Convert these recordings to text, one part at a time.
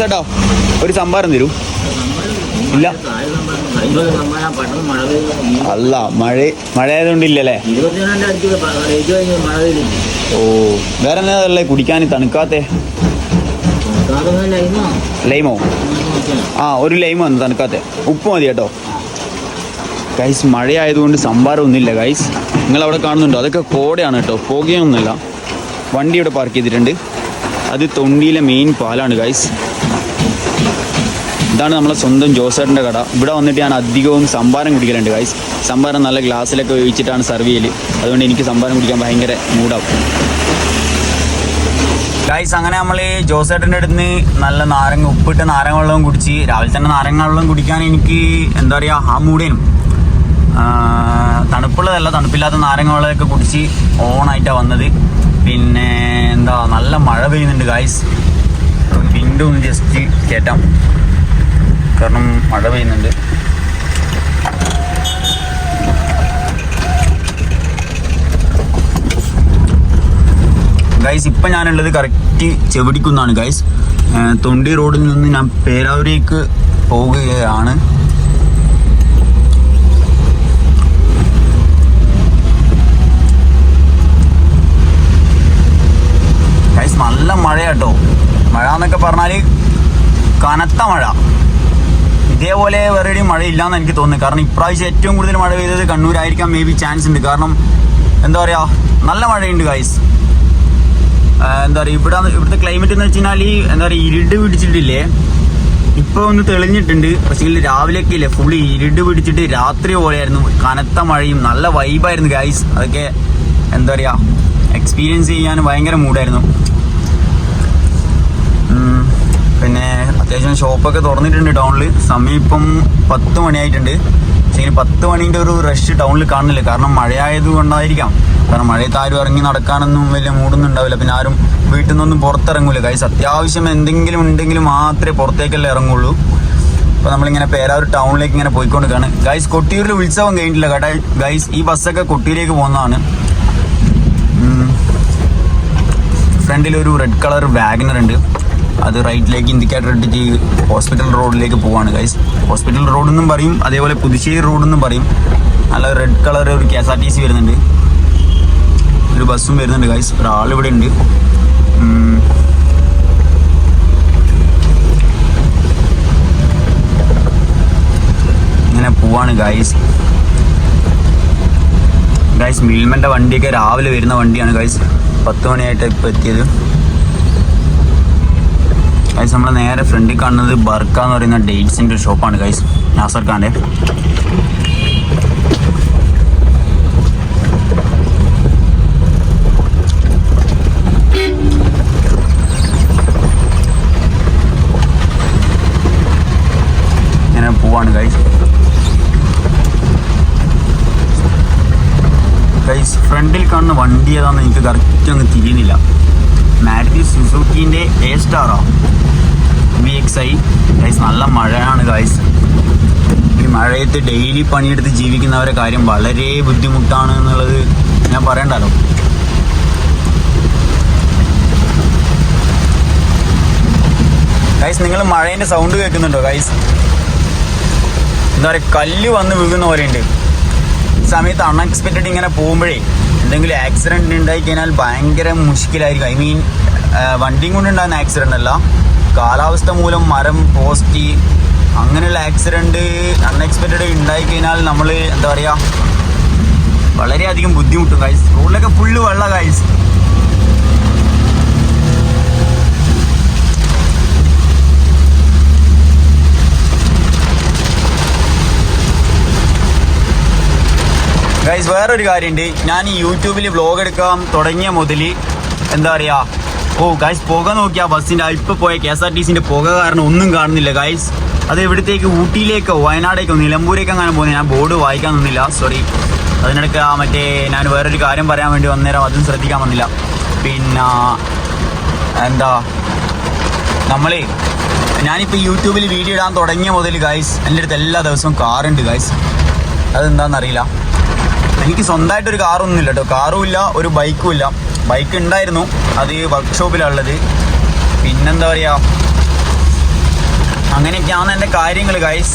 ചേട്ടാ ഒരു സംഭാരം തരൂ. ഇല്ല. അല്ല മഴ മഴ ആയതുകൊണ്ട് ഇല്ലല്ലേ ഓ വേറെ എന്താ കുടിക്കാൻ തണുക്കാത്തേ? ലൈമോ? ആ ഒരു ലൈമോ വന്നു തണുക്കാത്തെ. ഉപ്പ് മതി കേട്ടോ. ഗൈസ് മഴയായതുകൊണ്ട് സംഭാരം ഒന്നുമില്ല ഗൈസ് നിങ്ങൾ അവിടെ കാണുന്നുണ്ടോ? അതൊക്കെ കോടയാണ് കേട്ടോ. പോകുകയൊന്നുമില്ല വണ്ടി ഇവിടെ പാർക്ക് ചെയ്തിട്ടുണ്ട്. അത് തൊണ്ടിയിലെ മെയിൻ പാലാണ് ഗൈസ് ഇതാണ് നമ്മളെ സ്വന്തം ജോസേട്ടന്റെ കട. ഇവിടെ വന്നിട്ട് ഞാൻ അധികവും സംഭാരം കുടിക്കലുണ്ട് ഗൈസ് സംഭാരം നല്ല ഗ്ലാസ്സിലൊക്കെ ഒഴിച്ചിട്ടാണ് സെർവ് ചെയ്യൽ അതുകൊണ്ട് എനിക്ക് സംഭാരം കുടിക്കാൻ ഭയങ്കര മൂടാവും ഗൈസ് അങ്ങനെ നമ്മൾ ജോസേട്ടന്റെ അടുത്ത് നിന്ന് നല്ല നാരങ്ങ ഉപ്പിട്ട് നാരങ്ങ വെള്ളവും കുടിച്ച് രാവിലെ തന്നെ നാരങ്ങ വെള്ളം കുടിക്കാൻ എനിക്ക് എന്താ പറയുക ആ മൂടേനും തണുപ്പുള്ളതല്ല തണുപ്പില്ലാത്ത നാരങ്ങ വെള്ളമൊക്കെ കുടിച്ച് ഓണായിട്ടാണ് വന്നത്. പിന്നെ എന്താ നല്ല മഴ പെയ്യുന്നുണ്ട് ഗൈസ് വിൻഡോ ജസ്റ്റ് കയറ്റാം കാരണം മഴ പെയ്യുന്നുണ്ട്. ഗൈസ് ഇപ്പം ഞാനുള്ളത് കറക്റ്റ് ചെവിടിക്കുന്നാണ് ഗൈസ് തൊണ്ടി റോഡിൽ നിന്ന് ഞാൻ പേരാവൂരേക്ക് പോവുകയാണ്. നല്ല മഴ കേട്ടോ മഴ എന്നൊക്കെ പറഞ്ഞാൽ കനത്ത മഴ. ഇതേപോലെ വേറെ എവിടെയും മഴ ഇല്ലാന്ന് എനിക്ക് തോന്നുന്നു. കാരണം ഇപ്രാവശ്യം ഏറ്റവും കൂടുതൽ മഴ പെയ്തത് കണ്ണൂരായിരിക്കാം മേ ബി ചാൻസ് ഉണ്ട്. കാരണം എന്താ പറയുക നല്ല മഴയുണ്ട് ഗൈസ് എന്താ പറയുക ഇവിടെ ഇവിടുത്തെ ക്ലൈമറ്റ് എന്ന് വെച്ച് കഴിഞ്ഞാൽ എന്താ പറയുക ഇരുട് പിടിച്ചിട്ടില്ലേ? ഇപ്പോൾ ഒന്ന് തെളിഞ്ഞിട്ടുണ്ട്. പക്ഷേ രാവിലെയൊക്കെ ഇല്ലേ ഫുള്ള് ഇരുട് പിടിച്ചിട്ട് രാത്രി പോലെയായിരുന്നു. കനത്ത മഴയും നല്ല വൈബായിരുന്നു ഗൈസ് അതൊക്കെ എന്താ പറയുക എക്സ്പീരിയൻസ് ചെയ്യാൻ ഭയങ്കര മൂഡായിരുന്നു പിന്നെ അത്യാവശ്യം ഷോപ്പൊക്കെ തുറന്നിട്ടുണ്ട് ടൗണിൽ സമയം ഇപ്പം പത്ത് മണിയായിട്ടുണ്ട്. പക്ഷേ ഇനി പത്ത് മണീന്റെ ഒരു റഷ് ടൗണിൽ കാണുന്നില്ല. കാരണം മഴയായത് കൊണ്ടായിരിക്കാം. കാരണം മഴയത്ത് ആരും ഇറങ്ങി നടക്കാനൊന്നും വലിയ മൂടൊന്നും ഉണ്ടാവില്ല. പിന്നെ ആരും വീട്ടിൽ നിന്നൊന്നും പുറത്തിറങ്ങൂല. കൈസ് അത്യാവശ്യം എന്തെങ്കിലും ഉണ്ടെങ്കിൽ മാത്രമേ പുറത്തേക്കല്ലേ ഇറങ്ങുള്ളൂ. അപ്പോൾ നമ്മളിങ്ങനെ പേരാവൂർ ടൗണിലേക്ക് ഇങ്ങനെ പോയിക്കൊണ്ടിരിക്കുകയാണ്. ഗൈസ് കൊട്ടിയൂരിൽ ഉത്സവം കഴിഞ്ഞിട്ടില്ല. കേട്ടോ ഗൈസ് ഈ ബസ്സൊക്കെ കൊട്ടിയൂരിലേക്ക് പോകുന്നതാണ്. ഫ്രണ്ടിൽ ഒരു റെഡ് കളർ വാഗനർ ഉണ്ട്. അത് റൈറ്റിലേക്ക് ഇൻഡിക്കേറ്റർ ഇട്ടിട്ട് ഹോസ്പിറ്റൽ റോഡിലേക്ക് പോവാണ് ഗൈസ് ഹോസ്പിറ്റൽ റോഡ് എന്നും പറയും അതേപോലെ പുതുശ്ശേരി റോഡ് എന്നും പറയും. നല്ല റെഡ് കളർ ഒരു K S R T C വരുന്നുണ്ട്. ഒരു ബസ്സും വരുന്നുണ്ട് ഗൈസ് ഒരാൾ ഇവിടെ ഉണ്ട്. ഇങ്ങനെ പോവാണ് ഗൈസ് ഗൈസ് മിൽമന്റെ വണ്ടിയൊക്കെ രാവിലെ വരുന്ന വണ്ടിയാണ് ഗൈസ് പത്ത് മണിയായിട്ട് ഇപ്പോൾ എത്തിയത്. ഗൈസ് നമ്മൾ നേരെ ഫ്രണ്ടിൽ കാണുന്നത് ബർക്ക എന്ന് പറയുന്ന ഡേറ്റ്സിന്റെ ഷോപ്പാണ് ഗൈസ് നാസർ ഖാന്റെ ഫ്രണ്ടിൽ കാണുന്ന വണ്ടി ഏതാണെന്ന് എനിക്ക് കറക്റ്റ് അങ്ങ് തിരിയുന്നില്ല. മാരുതി സുസുക്കിന്റെ എ സ്റ്റാറോ വി എക്സ് ഐ ഗൈസ് നല്ല മഴയാണ് ഗൈസ് ഈ മഴയത്ത് ഡെയിലി പണിയെടുത്ത് ജീവിക്കുന്നവരെ കാര്യം വളരെ ബുദ്ധിമുട്ടാണ് എന്നുള്ളത് ഞാൻ പറയണ്ടല്ലോ. ഗൈസ് നിങ്ങൾ മഴേന്റെ സൗണ്ട് കേൾക്കുന്നുണ്ടോ ഗൈസ് എന്താ പറയുക കല്ല് വന്ന് വീഴുന്ന പോലെയുണ്ട്. സമയത്ത് അൺഎക്സ്പെക്റ്റഡ് ഇങ്ങനെ പോകുമ്പോഴേ എന്തെങ്കിലും ആക്സിഡന്റ് ഉണ്ടായി കഴിഞ്ഞാൽ ഭയങ്കര മുഷ്കിലായിരിക്കും. ഐ മീൻ വണ്ടിയും കൊണ്ടുണ്ടാകുന്ന ആക്സിഡന്റ് അല്ല. കാലാവസ്ഥ മൂലം മരം പോസ്റ്റ് അങ്ങനെയുള്ള ആക്സിഡന്റ് അൺഎക്സ്പെക്റ്റഡ് ഉണ്ടായി കഴിഞ്ഞാൽ നമ്മൾ എന്താ പറയുക വളരെയധികം ബുദ്ധിമുട്ടും. ഗൈസ് റോഡിലൊക്കെ ഫുള്ള് വെള്ളം ഗൈസ് ഗൈസ് വേറൊരു കാര്യമുണ്ട് ഞാൻ ഈ യൂട്യൂബിൽ വ്ലോഗ് എടുക്കാൻ തുടങ്ങിയ മുതൽ എന്താ പറയാ ഓ ഗൈസ് പുക നോക്കിയാ ബസ്സിന്റെ അൽപ്പ് പോയ കെ എസ് ആർ ടി സിന്റെ പുക കാരണം ഒന്നും കാണുന്നില്ല ഗൈസ് അത് എവിടത്തേക്ക് ഊട്ടിയിലേക്കോ വയനാടേക്കോ നിലമ്പൂരേക്കോ അങ്ങനെ പോകുന്നത് ഞാൻ ബോർഡ് വായിക്കാൻ നിന്നില്ല സോറി അതിനിടയ്ക്ക് മറ്റേ ഞാൻ വേറൊരു കാര്യം പറയാൻ വേണ്ടി വന്നേരം അതും ശ്രദ്ധിക്കാൻ വന്നില്ല. പിന്നെ എന്താ നമ്മളേ ഞാനിപ്പോൾ യൂട്യൂബിൽ വീഡിയോ ഇടാൻ തുടങ്ങിയ മുതൽ ഗൈസ് എന്റെ അടുത്ത് എല്ലാ ദിവസവും കാറുണ്ട് ഗൈസ് അതെന്താണെന്നറിയില്ല എനിക്ക് സ്വന്തമായിട്ട് ഒരു കാറൊന്നും ഇല്ല കേട്ടോ. കാറും ഇല്ല ഒരു ബൈക്കും ഇല്ല ബൈക്ക് ഉണ്ടായിരുന്നു. അത് വർക്ക്ഷോപ്പിലുള്ളത് പിന്നെന്താ പറയുക അങ്ങനെയൊക്കെയാണ് എന്റെ കാര്യങ്ങൾ ഗൈസ്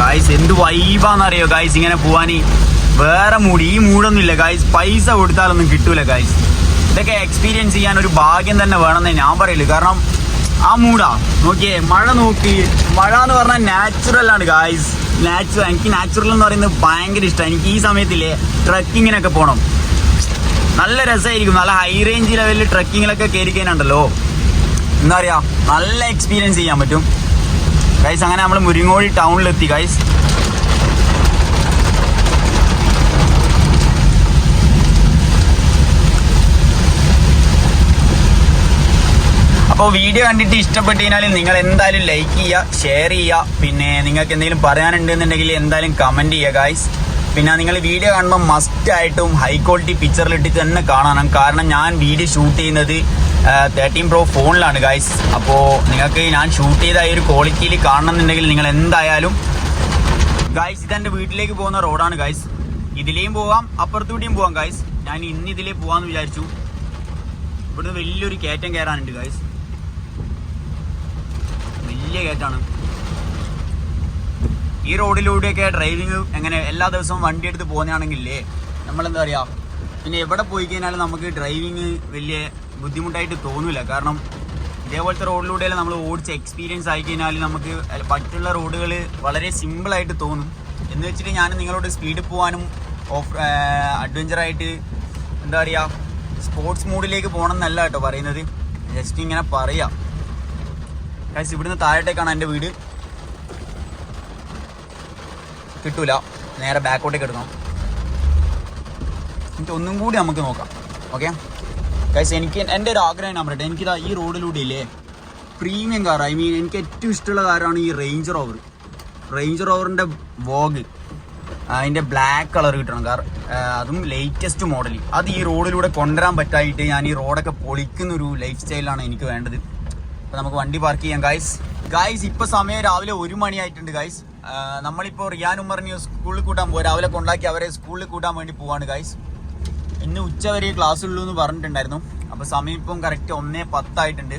ഗായ്സ് എന്ത് വൈബാന്നറിയോ ഗായ്സ് ഇങ്ങനെ പോവാൻ വേറെ മൂടി ഈ മൂടൊന്നും ഇല്ല ഗായ്സ് പൈസ കൊടുത്താലൊന്നും കിട്ടൂല ഗായ്സ് ഇതൊക്കെ എക്സ്പീരിയൻസ് ചെയ്യാൻ ഒരു ഭാഗ്യം തന്നെ വേണമെന്നേ ഞാൻ പറയില്ല കാരണം ആ മൂടാ നോക്കിയേ മഴ നോക്കി. മഴ എന്ന് പറഞ്ഞാൽ നാച്ചുറൽ ആണ് ഗായ്സ് നാച്ചുറൽ എനിക്ക് നാച്ചുറൽ എന്ന് പറയുന്നത് ഭയങ്കര ഇഷ്ടമാണ് എനിക്ക് ഈ സമയത്തില്ലേ ട്രക്കിങ്ങിനൊക്കെ പോകണം നല്ല രസമായിരിക്കും നല്ല ഹൈ റേഞ്ച് ലെവലിൽ ട്രക്കിങ്ങിലൊക്കെ കയറി കഴിഞ്ഞുണ്ടല്ലോ. എന്താ പറയുക നല്ല എക്സ്പീരിയൻസ് ചെയ്യാൻ പറ്റും. ഗൈസ് അങ്ങനെ നമ്മൾ മുരിങ്ങോടി ടൗണിലെത്തി ഗൈസ് അപ്പോൾ വീഡിയോ കണ്ടിട്ട് ഇഷ്ടപ്പെട്ടു കഴിഞ്ഞാൽ നിങ്ങൾ എന്തായാലും ലൈക്ക് ചെയ്യുക ഷെയർ ചെയ്യുക. പിന്നെ നിങ്ങൾക്ക് എന്തെങ്കിലും പറയാനുണ്ടെന്നുണ്ടെങ്കിൽ എന്തായാലും കമന്റ് ചെയ്യുക ഗായ്സ് പിന്നെ നിങ്ങൾ വീഡിയോ കാണുമ്പോൾ മസ്റ്റ് ആയിട്ടും ഹൈ ക്വാളിറ്റി പിക്ചറിലിട്ട് തന്നെ കാണണം. കാരണം ഞാൻ വീഡിയോ ഷൂട്ട് ചെയ്യുന്നത് തേർട്ടീൻ പ്രോ ഫോണിലാണ് ഗായ്സ് അപ്പോൾ നിങ്ങൾക്ക് ഞാൻ ഷൂട്ട് ചെയ്ത ഈ ഒരു ക്വാളിറ്റിയിൽ കാണണമെന്നുണ്ടെങ്കിൽ നിങ്ങൾ എന്തായാലും ഗൈസ് ഇതെന്റെ വീട്ടിലേക്ക് പോകുന്ന റോഡാണ് ഗായ്സ് ഇതിലെയും പോവാം അപ്പുറത്തൂടെയും പോവാം ഗായ്സ് ഞാൻ ഇന്ന് ഇതിലേ പോവാന്ന് വിചാരിച്ചു. ഇവിടുന്ന് വലിയൊരു കയറ്റം കയറാനുണ്ട് ഗൈസ് വലിയ കയറ്റാണ് ഈ റോഡിലൂടെയൊക്കെ ഡ്രൈവിങ് എങ്ങനെ എല്ലാ ദിവസവും വണ്ടി എടുത്ത് പോകുന്നതാണെങ്കിലേ നമ്മളെന്താ പറയുക പിന്നെ എവിടെ പോയി കഴിഞ്ഞാലും നമുക്ക് ഡ്രൈവിങ് വലിയ ബുദ്ധിമുട്ടായിട്ട് തോന്നില്ല കാരണം ഇതേപോലത്തെ റോഡിലൂടെ നമ്മൾ ഓടിച്ച് എക്സ്പീരിയൻസ് ആയി കഴിഞ്ഞാൽ നമുക്ക് മറ്റുള്ള റോഡുകൾ വളരെ സിമ്പിളായിട്ട് തോന്നും. എന്ന് വെച്ചിട്ട് ഞാൻ നിങ്ങളോട് സ്പീഡിൽ പോകാനും ഓഫ് അഡ്വഞ്ചറായിട്ട് എന്താ പറയുക സ്പോർട്സ് മൂഡിലേക്ക് പോകണം എന്നല്ല കേട്ടോ പറയുന്നത്. ജസ്റ്റ് ഇങ്ങനെ പറയാം. ഗൈസ് ഇവിടുന്ന് താഴോട്ടേക്കാണ് എന്റെ വീട്. കിട്ടൂല. നേരെ ബാക്കോട്ടേക്ക് എടുക്കണം. എന്നിട്ട് ഒന്നും കൂടി നമുക്ക് നോക്കാം. ഓക്കെ കാശ് എനിക്ക് എന്റെ ഒരു ആഗ്രഹം ഞാൻ പറയട്ടെ. എനിക്കിതാ ഈ റോഡിലൂടെ ഇല്ലേ? പ്രീമിയം കാർ ഐ മീൻ എനിക്ക് ഏറ്റവും ഇഷ്ടമുള്ള കാറാണ് ഈ റേഞ്ച് റോവർ റേഞ്ച് റോവറിന്റെ വോഗ് അതിന്റെ ബ്ലാക്ക് കളർ കിട്ടണം കാർ അതും ലേറ്റസ്റ്റ് മോഡൽ അത് ഈ റോഡിലൂടെ കൊണ്ടുവരാൻ പറ്റായിട്ട് ഞാൻ ഈ റോഡൊക്കെ പൊളിക്കുന്നൊരു ലൈഫ് സ്റ്റൈലാണ് എനിക്ക് വേണ്ടത്. അപ്പോൾ നമുക്ക് വണ്ടി പാർക്ക് ചെയ്യാം ഗായ്സ് ഗായ്സ് ഇപ്പോൾ സമയം രാവിലെ ഒരു മണിയായിട്ടുണ്ട് ഗായ്സ് നമ്മളിപ്പോൾ റിയാൻ ഉമറിനെ സ്കൂളിൽ കൂട്ടാൻ പോകും രാവിലെ കൊണ്ടാക്കി അവരെ സ്കൂളിൽ കൂട്ടാൻ വേണ്ടി പോവാണ് ഗായ്സ് ഇന്ന് ഉച്ച വരെ ക്ലാസ് ഉള്ളൂ എന്ന് പറഞ്ഞിട്ടുണ്ടായിരുന്നു. അപ്പോൾ സമയം ഇപ്പം കറക്റ്റ് ഒന്നേ പത്തായിട്ടുണ്ട്.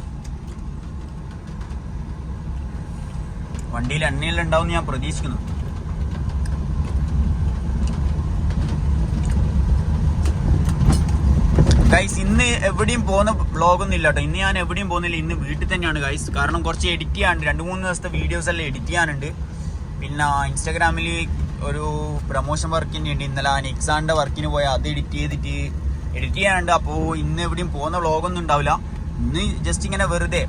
വണ്ടിയിൽ എണ്ണയിലുണ്ടാവും ഞാൻ പ്രതീക്ഷിക്കുന്നു. ഗൈസ് ഇന്ന് എവിടെയും പോകുന്ന ബ്ലോഗൊന്നും ഇല്ല കേട്ടോ ഇന്ന് ഞാൻ എവിടെയും പോകുന്നില്ല. ഇന്ന് വീട്ടിൽ തന്നെയാണ് ഗൈസ് കാരണം കുറച്ച് എഡിറ്റ് ചെയ്യാനുണ്ട്. രണ്ട് മൂന്ന് ദിവസത്തെ വീഡിയോസ് എല്ലാം എഡിറ്റ് ചെയ്യാനുണ്ട്. പിന്നെ ഇൻസ്റ്റാഗ്രാമിൽ ഒരു പ്രൊമോഷൻ വർക്കിന് ഉണ്ട് ഇന്നലെ നെക്സാന്റെ വർക്കിന് പോയി അത് എഡിറ്റ് ചെയ്തിട്ട് എഡിറ്റ് ചെയ്യാനുണ്ട്. അപ്പോൾ ഇന്ന് എവിടെയും പോകുന്ന വ്ളോഗൊന്നും ഉണ്ടാവില്ല. ഇന്ന് ജസ്റ്റ് ഇങ്ങനെ വെറുതെ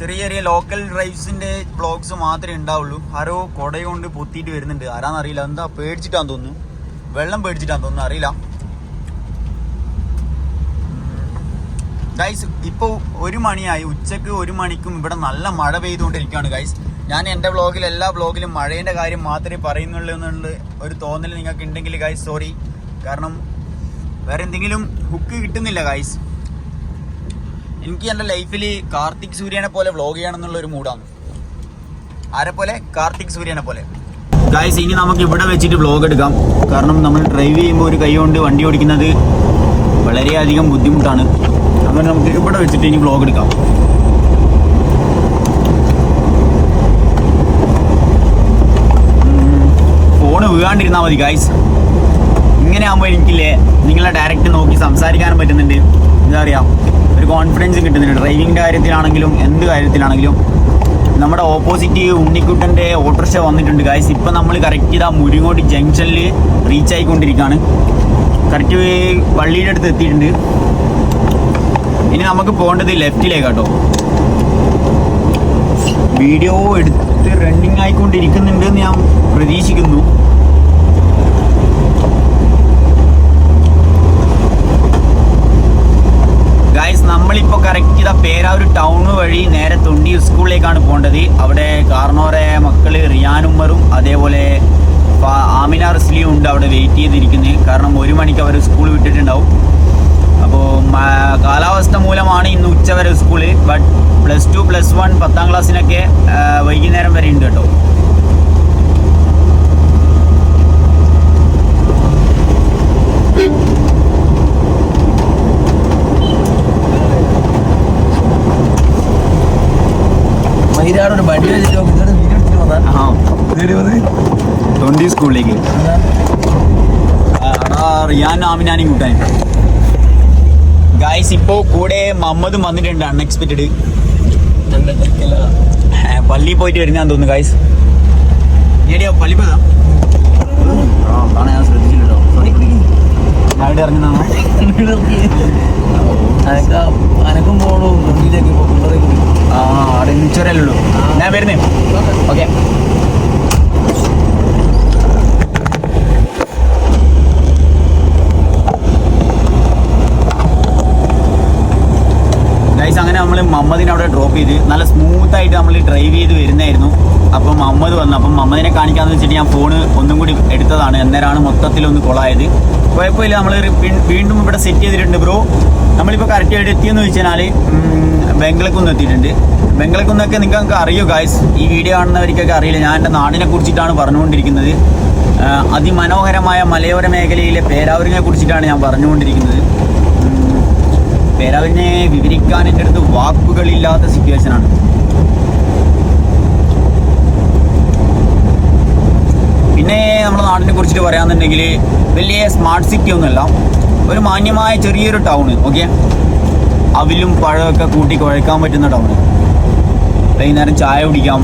ചെറിയ ചെറിയ ലോക്കൽ ഡ്രൈവ്സിന്റെ ബ്ലോഗ്സ് മാത്രമേ ഉണ്ടാവുള്ളൂ. ആരോ കൊട കൊണ്ട് പൊത്തിയിട്ട് വരുന്നുണ്ട്. ആരാന്നറിയില്ല. എന്താ പേടിച്ചിട്ടാന്ന് തോന്നുന്നു. വെള്ളം പേടിച്ചിട്ടാന്ന് തോന്നുന്നു. അറിയില്ല. ഗൈസ് ഇപ്പോൾ ഒരു മണിയായി. ഉച്ചയ്ക്ക് ഒരു മണിക്കും ഇവിടെ നല്ല മഴ പെയ്തുകൊണ്ടിരിക്കുകയാണ് ഗൈസ് ഞാൻ എന്റെ വ്ളോഗിൽ എല്ലാ വ്ളോഗിലും മഴേന്റെ കാര്യം മാത്രമേ പറയുന്നുള്ളൂ എന്നുള്ള ഒരു തോന്നൽ നിങ്ങൾക്ക് ഉണ്ടെങ്കിൽ ഗൈസ് സോറി കാരണം വേറെ എന്തെങ്കിലും ഹുക്ക് കിട്ടുന്നില്ല ഗൈസ് എനിക്ക് എന്റെ ലൈഫിൽ കാർത്തിക് സൂര്യനെ പോലെ വ്ളോഗ് ചെയ്യണം എന്നുള്ള ഒരു മൂഡാണ് ആരെ പോലെ? കാർത്തിക് സൂര്യനെ പോലെ. ഗൈസ് ഇനി നമുക്ക് ഇവിടെ വെച്ചിട്ട് വ്ളോഗ് എടുക്കാം. കാരണം നമ്മൾ ഡ്രൈവ് ചെയ്യുമ്പോൾ ഒരു കൈ കൊണ്ട് വണ്ടി ഓടിക്കുന്നത് വളരെയധികം ബുദ്ധിമുട്ടാണ്. അങ്ങനെ നമുക്ക് ഇവിടെ വെച്ചിട്ട് ഇനി ബ്ലോഗ് എടുക്കാം. ഫോണ് വീഴാണ്ടിരുന്നാൽ മതി ഗൈസ് ഇങ്ങനെ ആകുമ്പോൾ എനിക്കില്ലേ നിങ്ങളെ ഡയറക്റ്റ് നോക്കി സംസാരിക്കാനും പറ്റുന്നുണ്ട്. എന്താ പറയുക ഒരു കോൺഫിഡൻസ് കിട്ടുന്നുണ്ട്. ഡ്രൈവിങ്ങിന്റെ കാര്യത്തിലാണെങ്കിലും എന്ത് കാര്യത്തിലാണെങ്കിലും. നമ്മുടെ ഓപ്പോസിറ്റ് ഉണ്ണിക്കുട്ടന്റെ ഓട്ടോറിക്ഷ വന്നിട്ടുണ്ട് ഗൈസ് ഇപ്പം നമ്മൾ കറക്റ്റ് ഇതാ മുരിങ്ങോട് ജംഗ്ഷനിൽ റീച്ച് ആയിക്കൊണ്ടിരിക്കുകയാണ് കറക്റ്റ് പള്ളിയുടെ അടുത്ത് എത്തിയിട്ടുണ്ട്. ഇനി നമുക്ക് പോകേണ്ടത് ലെഫ്റ്റിലേക്കാട്ടോ. വീഡിയോ എടുത്ത് റണ്ണിങ് ആയിക്കൊണ്ടിരിക്കുന്നുണ്ട് എന്ന് ഞാൻ പ്രതീക്ഷിക്കുന്നു. ഗായ്സ് നമ്മളിപ്പോൾ കറക്റ്റ് ഇതാ പേരാവൂർ ടൗൺ വഴി നേരെ തൊണ്ടി സ്കൂളിലേക്കാണ് പോകേണ്ടത്. അവിടെ കാർണോറെ മക്കൾ റിയാനുമ്മറും അതേപോലെ ആമിന റസ്ലിയും ഉണ്ട് അവിടെ വെയിറ്റ് ചെയ്തിരിക്കുന്നത് കാരണം ഒരു മണിക്ക് അവർ സ്കൂൾ വിട്ടിട്ടുണ്ടാവും. അപ്പോൾ കാലാവസ്ഥ മൂലമാണ് ഇന്ന് ഉച്ച വരെ സ്കൂളിൽ but plus two plus one പത്താം ക്ലാസ്സിനൊക്കെ വൈകുന്നേരം വരെ ഉണ്ട് കേട്ടോ. ഒരു വണ്ടി ട്വന്റി സ്കൂളിലേക്ക് റിയാൻ ആമിനാനി കൂട്ടാൻ. ഗായ്സ് ഇപ്പോ കൂടെ മമ്മദും വന്നിട്ടുണ്ട് അൺഎക്സ്പെക്റ്റഡ് പള്ളി പോയിട്ട് വരുന്ന തോന്നുന്നു ഗായ്സ് ഏടിയാ പള്ളി പോയതാ? ശ്രദ്ധിച്ചില്ലല്ലോ സോറി അനക്കും പോണു? ആ അവിടെ നിച്ചോരല്ലേ ഞാൻ വരുന്നേ. ഓക്കെ ഗൈസ് അങ്ങനെ മമ്മദിനെ അവിടെ ഡ്രോപ്പ് ചെയ്ത് നല്ല സ്മൂത്ത് ആയിട്ട് നമ്മൾ ഡ്രൈവ് ചെയ്ത് വരുന്നായിരുന്നു അപ്പം മമ്മദ് വന്നു. അപ്പം മമ്മദിനെ കാണിക്കാന്ന് വെച്ചിട്ട് ഞാൻ ഫോണ് ഒന്നും കൂടി എടുത്തതാണ്. അന്നേരമാണ് മൊത്തത്തിൽ ഒന്ന് കൊളായത് കുഴപ്പമില്ല. നമ്മൾ വീണ്ടും ഇവിടെ സെറ്റ് ചെയ്തിട്ടുണ്ട് ബ്രോ നമ്മളിപ്പോൾ കറക്റ്റ് ആയിട്ട് എത്തിയെന്ന് വെച്ചാൽ ബംഗളക്കുന്ന് എത്തിയിട്ടുണ്ട്. ബംഗളക്കുന്നൊക്കെ നിങ്ങൾക്ക് അറിയോ ഗായ്സ് ഈ വീഡിയോ കാണുന്നവർക്കൊക്കെ അറിയില്ല. ഞാൻ എന്റെ നാടിനെ കുറിച്ചിട്ടാണ് പറഞ്ഞുകൊണ്ടിരിക്കുന്നത്. അതിമനോഹരമായ മലയോര മേഖലയിലെ പേരാവൂരിനെ കുറിച്ചിട്ടാണ് ഞാൻ പറഞ്ഞുകൊണ്ടിരിക്കുന്നത്. പേരാവൂരിനെ വിവരിക്കാൻ എന്റെ അടുത്ത് വാക്കുകളില്ലാത്ത സിറ്റുവേഷനാണ് പിന്നെ നമ്മുടെ നാടിനെ കുറിച്ചിട്ട് പറയാന്നുണ്ടെങ്കിൽ വലിയ സ്മാർട്ട് സിറ്റി ഒന്നുമല്ല. ഒരു മാന്യമായ ചെറിയൊരു ടൗൺ ഓക്കെ അവിലും പഴമൊക്കെ കൂട്ടി കുഴക്കാൻ പറ്റുന്ന ടൗൺ വൈകുന്നേരം ചായ കുടിക്കാം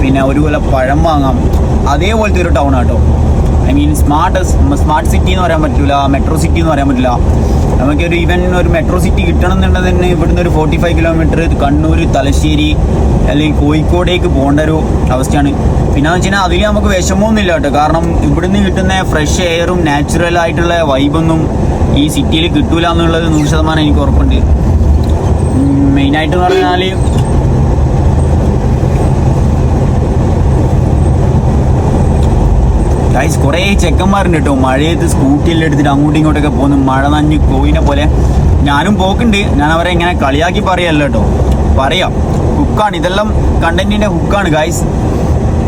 പിന്നെ ഒരു പഴം വാങ്ങാം. അതേപോലത്തെ ഒരു ടൗൺ ആട്ടോ. I mean smart smart city എന്ന് പറയാൻ പറ്റില്ല മെട്രോ സിറ്റി എന്ന് പറയാൻ പറ്റില്ല നമുക്കൊരു ഈവൻ ഒരു മെട്രോ സിറ്റി കിട്ടണം എന്നുണ്ടെങ്കിൽ തന്നെ ഇവിടുന്ന് ഒരു forty five kilometre Kannur Thalassery അല്ലെങ്കിൽ കോഴിക്കോടേക്ക് പോകേണ്ട ഒരു അവസ്ഥയാണ്. പിന്നെ വെച്ച് കഴിഞ്ഞാൽ അതിൽ നമുക്ക് വിഷമമൊന്നുമില്ല കേട്ടോ. കാരണം ഇവിടുന്ന് കിട്ടുന്ന ഫ്രഷ് എയറും നാച്ചുറൽ ആയിട്ടുള്ള വൈബൊന്നും ഈ സിറ്റിയിൽ കിട്ടൂല എന്നുള്ളത് നൂറ് ശതമാനം എനിക്ക് ഉറപ്പുണ്ട്. മെയിനായിട്ട് പറഞ്ഞാൽ ഗൈസ് കുറേ ചെക്കന്മാരുണ്ട് കേട്ടോ മഴയത്ത് സ്കൂട്ടിയെല്ലാം എടുത്തിട്ട് അങ്ങോട്ടും ഇങ്ങോട്ടൊക്കെ പോകുന്നു. മഴ നഞ്ഞ് കോയിനെ പോലെ. ഞാനും പോക്കുണ്ട്. ഞാൻ അവരെ ഇങ്ങനെ കളിയാക്കി പറയല്ല കേട്ടോ പറയാം. ഹുക്കാണ് ഇതെല്ലാം കണ്ടന്റിന്റെ ഹുക്കാണ് ഗൈസ്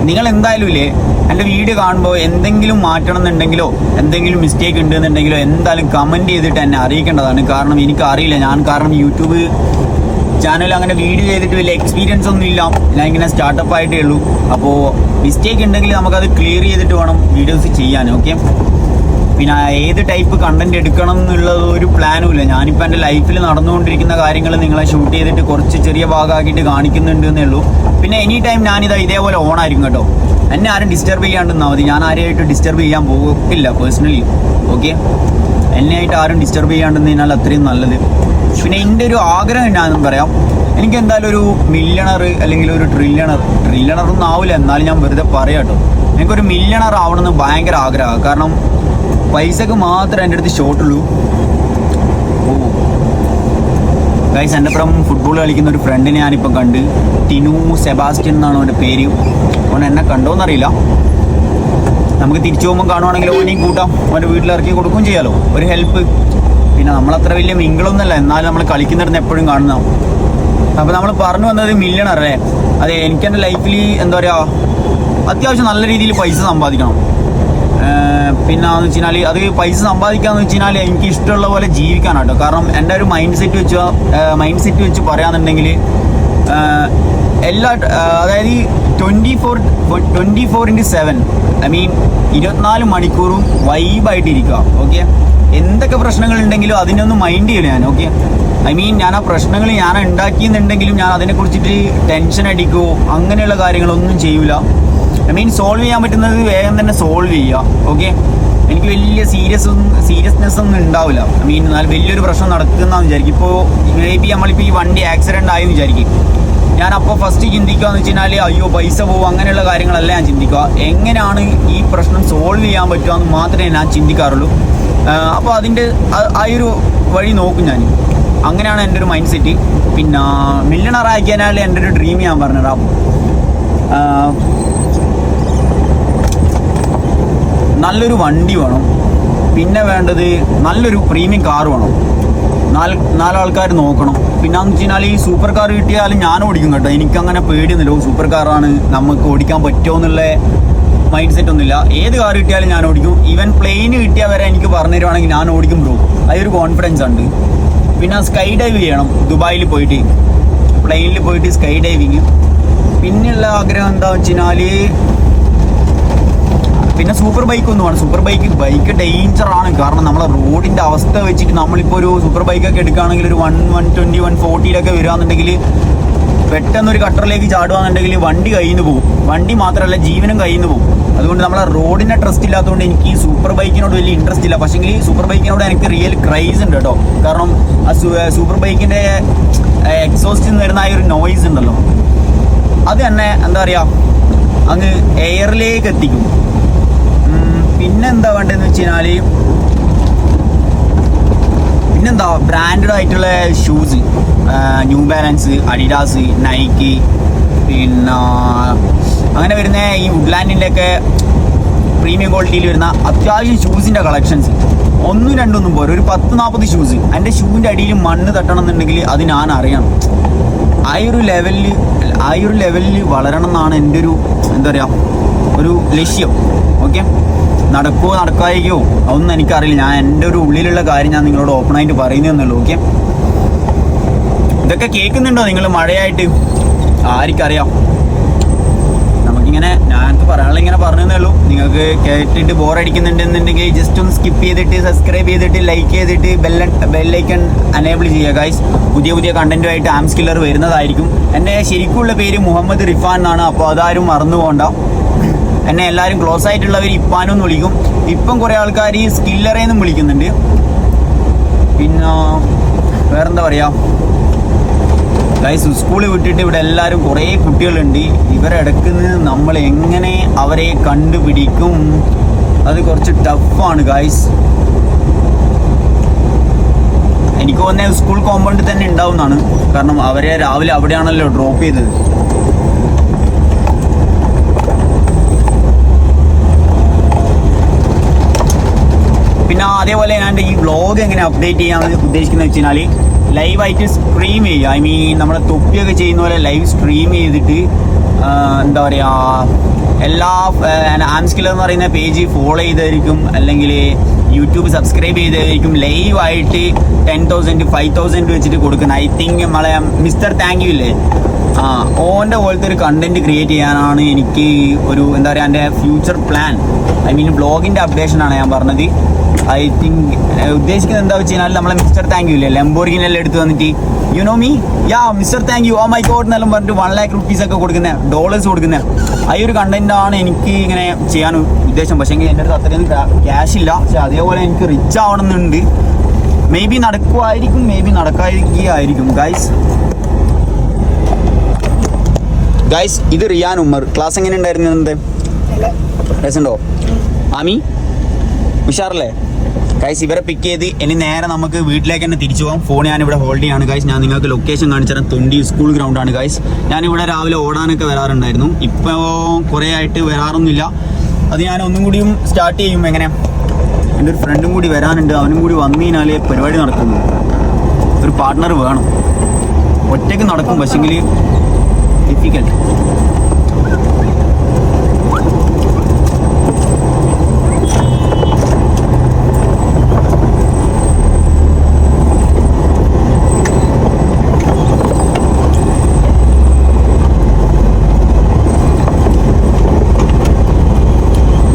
നിങ്ങൾ എന്തായാലും ഇല്ലേ? എന്റെ വീഡിയോ കാണുമ്പോൾ എന്തെങ്കിലും മാറ്റണം എന്നുണ്ടെങ്കിലോ എന്തെങ്കിലും മിസ്റ്റേക്ക് ഉണ്ട് എന്നുണ്ടെങ്കിലോ എന്തായാലും കമന്റ് ചെയ്തിട്ട് എന്നെ അറിയിക്കേണ്ടതാണ്. കാരണം എനിക്ക് അറിയില്ല ഞാൻ കാരണം യൂട്യൂബ് ചാനൽ അങ്ങനെ വീഡിയോ ചെയ്തിട്ട് വലിയ എക്സ്പീരിയൻസ് ഒന്നും ഇല്ല. ഞാൻ ഇങ്ങനെ സ്റ്റാർട്ടപ്പ് ആയിട്ടേ ഉള്ളൂ. അപ്പോൾ മിസ്റ്റേക്ക് ഉണ്ടെങ്കിൽ നമുക്കത് ക്ലിയർ ചെയ്തിട്ട് വേണം വീഡിയോസ് ചെയ്യാൻ ഓക്കെ പിന്നെ ഏത് ടൈപ്പ് കണ്ടന്റ് എടുക്കണം എന്നുള്ളത് ഒരു പ്ലാനും ഇല്ല. ഞാനിപ്പോൾ എന്റെ ലൈഫിൽ നടന്നുകൊണ്ടിരിക്കുന്ന കാര്യങ്ങൾ നിങ്ങളെ ഷൂട്ട് ചെയ്തിട്ട് കുറച്ച് ചെറിയ ഭാഗമാക്കിയിട്ട് കാണിക്കുന്നുണ്ട് എന്നേ ഉള്ളൂ. പിന്നെ എനി ടൈം ഞാനിത് ഇതേപോലെ ഓൺ ആയിരിക്കും കേട്ടോ. എന്നെ ആരും ഡിസ്റ്റർബ് ചെയ്യാണ്ടെന്നാൽ മതി. ഞാൻ ആരെയായിട്ട് ഡിസ്റ്റർബ് ചെയ്യാൻ പോകില്ല പേഴ്സണലി ഓക്കെ എന്നെ ആയിട്ട് ആരും ഡിസ്റ്റർബ് ചെയ്യാണ്ടെന്നതിനാൽ അത്രയും നല്ലത്. പിന്നെ എന്റെ ഒരു ആഗ്രഹം ഞാൻ പറയാം. എനിക്ക് എന്തായാലും ഒരു മില്യണർ അല്ലെങ്കിൽ ഒരു ട്രില്യണർ ട്രില്യണർ ഒന്നും ആവില്ല എന്നാലും ഞാൻ വെറുതെ പറയാം കേട്ടോ എനിക്കൊരു മില്യണർ ആവണമെന്ന് ഭയങ്കര ആഗ്രഹമാണ്. കാരണം പൈസക്ക് മാത്രമേ എന്റെ അടുത്ത് ഷോട്ടുള്ളൂ ഓ ഗൈസ് എന്റെ അപ്പുറം ഫുട്ബോൾ കളിക്കുന്ന ഒരു ഫ്രണ്ടിനെ ഞാനിപ്പം കണ്ട്. ടിനു സെബാസ്റ്റ്യൻ എന്നാണ് അവന്റെ പേര്. അവൻ എന്നെ കണ്ടോന്നറിയില്ല. നമുക്ക് തിരിച്ചു പോകുമ്പോൾ കാണുവാണെങ്കിൽ ഓനെയും കൂട്ടാം. അവന്റെ വീട്ടിലിറക്കി കൊടുക്കുകയും ചെയ്യാലോ. ഒരു ഹെൽപ്പ് പിന്നെ നമ്മളത്ര വലിയ മിങ്കിളൊന്നുമല്ല. എന്നാലും നമ്മൾ കളിക്കുന്നിടന്ന് എപ്പോഴും കാണുന്ന. അപ്പോൾ നമ്മൾ പറഞ്ഞു വന്നത് മില്യണർ അല്ലേ? അതെ എനിക്ക് എന്റെ ലൈഫിൽ എന്താ പറയുക അത്യാവശ്യം നല്ല രീതിയിൽ പൈസ സമ്പാദിക്കണം. ഏർ പിന്നെന്ന് വെച്ച് കഴിഞ്ഞാൽ അത് പൈസ സമ്പാദിക്കാന്ന് വെച്ച് കഴിഞ്ഞാൽ എനിക്ക് ഇഷ്ടമുള്ള പോലെ ജീവിക്കാനാട്ടോ. കാരണം എന്റെ ഒരു മൈൻഡ് സെറ്റ് വെച്ച് മൈൻഡ് സെറ്റ് വെച്ച് പറയാന്നുണ്ടെങ്കിൽ എല്ലാ അതായത് ഈ twenty four twenty four into seven I mean ഇരുപത്തിനാല് മണിക്കൂറും വൈബായിട്ട് ഇരിക്കുക ഓക്കെ എന്തൊക്കെ പ്രശ്നങ്ങൾ ഉണ്ടെങ്കിലും അതിനൊന്നും മൈൻഡ് ചെയ്യില്ല ഞാൻ ഓക്കെ ഐ മീൻ ഞാൻ ആ പ്രശ്നങ്ങൾ ഞാൻ ഉണ്ടാക്കിയെന്നുണ്ടെങ്കിലും ഞാൻ അതിനെക്കുറിച്ചിട്ട് ടെൻഷൻ അടിക്കുകയോ അങ്ങനെയുള്ള കാര്യങ്ങളൊന്നും ചെയ്യൂല. മീൻ സോൾവ് ചെയ്യാൻ പറ്റുന്നത് വേഗം തന്നെ സോൾവ് ചെയ്യുക ഓക്കെ എനിക്ക് വലിയ സീരിയസ് സീരിയസ്നെസ് ഒന്നും ഉണ്ടാവില്ല. ഐ മീൻ എന്നാൽ വലിയൊരു പ്രശ്നം നടക്കുന്നതെന്ന് വിചാരിക്കും. ഇപ്പോൾ മേ ബി നമ്മളിപ്പോൾ ഈ വണ്ടി ആക്സിഡന്റ് ആയെന്ന് വിചാരിക്കും. ഞാൻ അപ്പോൾ ഫസ്റ്റ് ചിന്തിക്കുക വെച്ച് കഴിഞ്ഞാൽ അയ്യോ പൈസ പോകും അങ്ങനെയുള്ള കാര്യങ്ങളല്ല ഞാൻ ചിന്തിക്കുക. എങ്ങനെയാണ് ഈ പ്രശ്നം സോൾവ് ചെയ്യാൻ പറ്റുക എന്ന് മാത്രമേ ഞാൻ ചിന്തിക്കാറുള്ളൂ. അപ്പോൾ അതിന്റെ ആ- ആ ഒരു വഴി നോക്കും ഞാൻ അങ്ങനെയാണ് എന്റെ ഒരു മൈൻഡ് സെറ്റ് പിന്നെ മില്ലണർ ആക്കിയാൽ എന്റെ ഒരു ഡ്രീം ഞാൻ പറഞ്ഞുതരാം ആ, നല്ലൊരു വണ്ടി വേണം. പിന്നെ വേണ്ടത് നല്ലൊരു പ്രീമിയം കാർ വേണം. നാല് നാലാൾക്കാർ നോക്കണം. പിന്നെ എന്ന് വെച്ച് കഴിഞ്ഞാൽ ഈ സൂപ്പർ കാർ കിട്ടിയാൽ ഞാൻ ഓടിക്കും കേട്ടോ. എനിക്കങ്ങനെ പേടിയൊന്നുമില്ല. സൂപ്പർ കാറാണ് നമുക്ക് ഓടിക്കാൻ പറ്റുമോ എന്നുള്ള മൈൻഡ് സെറ്റ് ഒന്നുമില്ല. ഏത് കാർ കിട്ടിയാലും ഞാൻ ഓടിക്കും. ഈവൻ പ്ലെയിൻ കിട്ടിയാൽ വരെ എനിക്ക് പറഞ്ഞു തരുവാണെങ്കിൽ ഞാൻ ഓടിക്കും ബ്രോ അതൊരു കോൺഫിഡൻസ് ഉണ്ട്. പിന്നെ സ്കൈ ഡൈവ് ചെയ്യണം. ദുബായിൽ പോയിട്ട്. പ്ലെയിനിൽ പോയിട്ട് സ്കൈ ഡൈവിങ് പിന്നെയുള്ള ആഗ്രഹം എന്താ വെച്ച് കഴിഞ്ഞാൽ പിന്നെ സൂപ്പർ ബൈക്ക് ഒന്നുമാണ് സൂപ്പർ ബൈക്ക് ബൈക്ക് ഡേഞ്ചർ ആണ്. കാരണം നമ്മളെ റോഡിന്റെ അവസ്ഥ വെച്ചിട്ട് നമ്മളിപ്പോ ഒരു സൂപ്പർ ബൈക്ക് ഒക്കെ എടുക്കുകയാണെങ്കിൽ ഒരു വൺ വൺ ട്വന്റി വൺ ഫോർട്ടിയിലൊക്കെ വരികയാണെന്നുണ്ടെങ്കിൽ പെട്ടെന്ന് ഒരു കട്ടറിലേക്ക് ചാടുകയാണെന്നുണ്ടെങ്കിൽ വണ്ടി കയ്യിൽ നിന്ന് പോകും. വണ്ടി മാത്രമല്ല ജീവനും കയ്യിൽ നിന്ന് പോകും. അതുകൊണ്ട് നമ്മളെ റോഡിനെ ട്രസ്റ്റ് ഇല്ലാത്തതുകൊണ്ട് എനിക്ക് ഈ സൂപ്പർ ബൈക്കിനോട് വലിയ ഇൻട്രസ്റ്റ് ഇല്ല. പക്ഷേങ്കിൽ സൂപ്പർ ബൈക്കിനോട് എനിക്ക് റിയൽ ക്രൈസ് ഉണ്ട് കേട്ടോ. കാരണം ആ സൂപ്പർ ബൈക്കിന്റെ എക്സോസ്റ്റിൽ നിന്ന് വരുന്ന ആ ഒരു നോയിസ് ഉണ്ടല്ലോ. അത് തന്നെ എന്താ പറയാ അങ്ങ് എയറിലേക്ക് എത്തിക്കും. പിന്നെന്താ വേണ്ടതെന്ന് വെച്ച് കഴിഞ്ഞാൽ പിന്നെന്താ ബ്രാൻഡഡ് ആയിട്ടുള്ള shoes New Balance Adidas Nike പിന്നെ അങ്ങനെ വരുന്ന ഈ വുഡ്ലാൻഡിന്റെ ഒക്കെ പ്രീമിയം ക്വാളിറ്റിയിൽ വരുന്ന അത്യാവശ്യം ഷൂസിന്റെ കളക്ഷൻസ് ഒന്നും രണ്ടൊന്നും പോരാ. ഒരു പത്ത് നാൽപ്പത് ഷൂസ് എന്റെ ഷൂവിന്റെ അടിയിൽ മണ്ണ് തട്ടണം എന്നുണ്ടെങ്കിൽ അത് ഞാൻ അറിയണം. ആ ഒരു ലെവലിൽ ആ ഒരു ലെവലിൽ വളരണം എന്നാണ് എന്റെ ഒരു എന്താ പറയുക ഒരു ലക്ഷ്യം. ഓക്കെ നടക്കുമോ നടക്കായിരിക്കുമോ അതൊന്നും എനിക്കറിയില്ല. ഞാൻ എന്റെ ഒരു ഉള്ളിലുള്ള കാര്യം ഞാൻ നിങ്ങളോട് ഓപ്പണായിട്ട് പറയുന്നതെന്നുള്ളൂ ഓക്കെ ഇതൊക്കെ കേൾക്കുന്നുണ്ടോ നിങ്ങൾ മഴയായിട്ട്? ആർക്കറിയാം. നമുക്കിങ്ങനെ ഞാനത് പറയാനുള്ള ഇങ്ങനെ പറഞ്ഞതേ ഉള്ളൂ. നിങ്ങൾക്ക് കേട്ടിട്ട് ബോറടിക്കുന്നുണ്ടെന്നുണ്ടെങ്കിൽ ജസ്റ്റ് ഒന്ന് സ്കിപ്പ് ചെയ്തിട്ട് സബ്സ്ക്രൈബ് ചെയ്തിട്ട് ലൈക്ക് ചെയ്തിട്ട് ബെല്ല ബെല്ലൈക്കൺ അനേബിൾ ചെയ്യുക ഗൈസ് പുതിയ പുതിയ കണ്ടന്റുമായിട്ട് ആംസ് കില്ലർ വരുന്നതായിരിക്കും. എന്റെ ശരിക്കുള്ള പേര് മുഹമ്മദ് റിഫാൻ എന്നാണ് അപ്പോൾ അതാരും മറന്നു പോകണ്ട എന്നെ എല്ലാവരും ക്ലോസ് ആയിട്ടുള്ളവർ ഇപ്പാനും വിളിക്കും. ഇപ്പം കുറേ ആൾക്കാർ ഈ സ്കില്ലറേന്നും വിളിക്കുന്നുണ്ട്. പിന്നെ വേറെന്താ പറയുക ഗൈസ് സ്കൂളിൽ വിട്ടിട്ട് ഇവിടെ എല്ലാവരും കുറേ കുട്ടികളുണ്ട്. ഇവരിടക്ക് നിന്ന് നമ്മൾ എങ്ങനെ അവരെ കണ്ടുപിടിക്കും? അത് കുറച്ച് ടഫാണ് ഗൈസ് എനിക്ക് തോന്നുന്നത് സ്കൂൾ കോമ്പൗണ്ടിൽ തന്നെ ഉണ്ടാവുന്നതാണ്. കാരണം അവരെ രാവിലെ അവിടെയാണല്ലോ ഡ്രോപ്പ് ചെയ്തത്. പിന്നെ അതേപോലെ ഞാൻ ഈ വ്ളോഗ് എങ്ങനെ അപ്ഡേറ്റ് ചെയ്യാൻ ഉദ്ദേശിക്കുന്നത് വെച്ച് കഴിഞ്ഞാൽ ലൈവായിട്ട് സ്ട്രീം ചെയ്യുക. ഐ മീൻ നമ്മളെ തൊപ്പിയൊക്കെ ചെയ്യുന്ന പോലെ ലൈവ് സ്ട്രീം ചെയ്തിട്ട് എന്താ പറയുക എല്ലാ ആംസ്കിലർ എന്ന് പറയുന്ന പേജ് ഫോളോ ചെയ്തായിരിക്കും. അല്ലെങ്കിൽ യൂട്യൂബ് സബ്സ്ക്രൈബ് ചെയ്തായിരിക്കും. ലൈവായിട്ട് ടെൻ തൗസൻഡ് ഫൈവ് തൗസൻഡ് വെച്ചിട്ട് കൊടുക്കുന്നത്. ഐ തിങ്ക് നമ്മളെ മിസ്റ്റർ താങ്ക് യു ഇല്ലേ? ആ ഓന്റെ പോലത്തെ ഒരു കണ്ടന്റ് ക്രിയേറ്റ് ചെയ്യാനാണ് എനിക്ക് ഒരു എന്താ പറയുക എന്റെ ഫ്യൂച്ചർ പ്ലാൻ ഐ മീൻ ബ്ലോഗിന്റെ അപ്ഡേഷനാണ് ഞാൻ പറഞ്ഞത്. ഐ തിങ്ക് ഉദ്ദേശിക്കുന്നത് എന്താ വെച്ച് കഴിഞ്ഞാൽ നമ്മളെ മിസ്റ്റർ താങ്ക് യു ഇല്ലേ? ലംബോർഗിനെല്ലാം എടുത്ത് വന്നിട്ട് you know me yeah mister thank you oh my god എന്നെല്ലാം പറഞ്ഞിട്ട് വൺ ലാക്ക് റുപ്പീസ് ഒക്കെ കൊടുക്കുന്ന ഡോളേഴ്സ് കൊടുക്കുന്ന ആ ഒരു കണ്ടന്റാണ് എനിക്ക് ഇങ്ങനെ ചെയ്യാൻ ഉദ്ദേശം. പക്ഷേ എന്റെ അടുത്ത് അത്രയും ക്യാഷ് ഇല്ല. പക്ഷെ അതേപോലെ എനിക്ക് റിച്ച് ആവണമെന്നുണ്ട്. മേ ബി നടക്കുമായിരിക്കും മേ ബി നടക്കാതിരിക്കുകയായിരിക്കും. ഗൈസ് ഗൈസ് ഇത് റിയാൻ ഉമ്മർ. ക്ലാസ് എങ്ങനെ ഉണ്ടായിരുന്നു എന്ത് രസമുണ്ടോ? ആമി? ഉഷാറല്ലേ? ഗൈസ് ഇവരെ പിക്ക് ചെയ്ത് ഇനി നേരെ നമുക്ക് വീട്ടിലേക്ക് തന്നെ തിരിച്ചു പോകാം. ഫോൺ ഞാൻ ഇവിടെ ഹോൾഡ് ചെയ്യാണ് ഗൈസ് ഞാൻ നിങ്ങൾക്ക് ലൊക്കേഷൻ കാണിച്ചു തരാം. തൊണ്ടി സ്കൂൾ ആണ് ഗൈസ് ഞാൻ ഇവിടെ രാവിലെ ഓടാനൊക്കെ വരാറുണ്ടായിരുന്നു. ഇപ്പോൾ കുറേ ആയിട്ട് വരാറൊന്നുമില്ല. അത് ഞാൻ ഒന്നും കൂടിയും സ്റ്റാർട്ട് ചെയ്യും. എങ്ങനെ? എന്റെ ഒരു ഫ്രണ്ടും കൂടി വരാനുണ്ട്. അവനും കൂടി വന്നു പരിപാടി നടക്കുന്നു. ഒരു പാർട്ട്ണർ വേണം. ഒറ്റയ്ക്ക് നടക്കും. പക്ഷെങ്കിൽ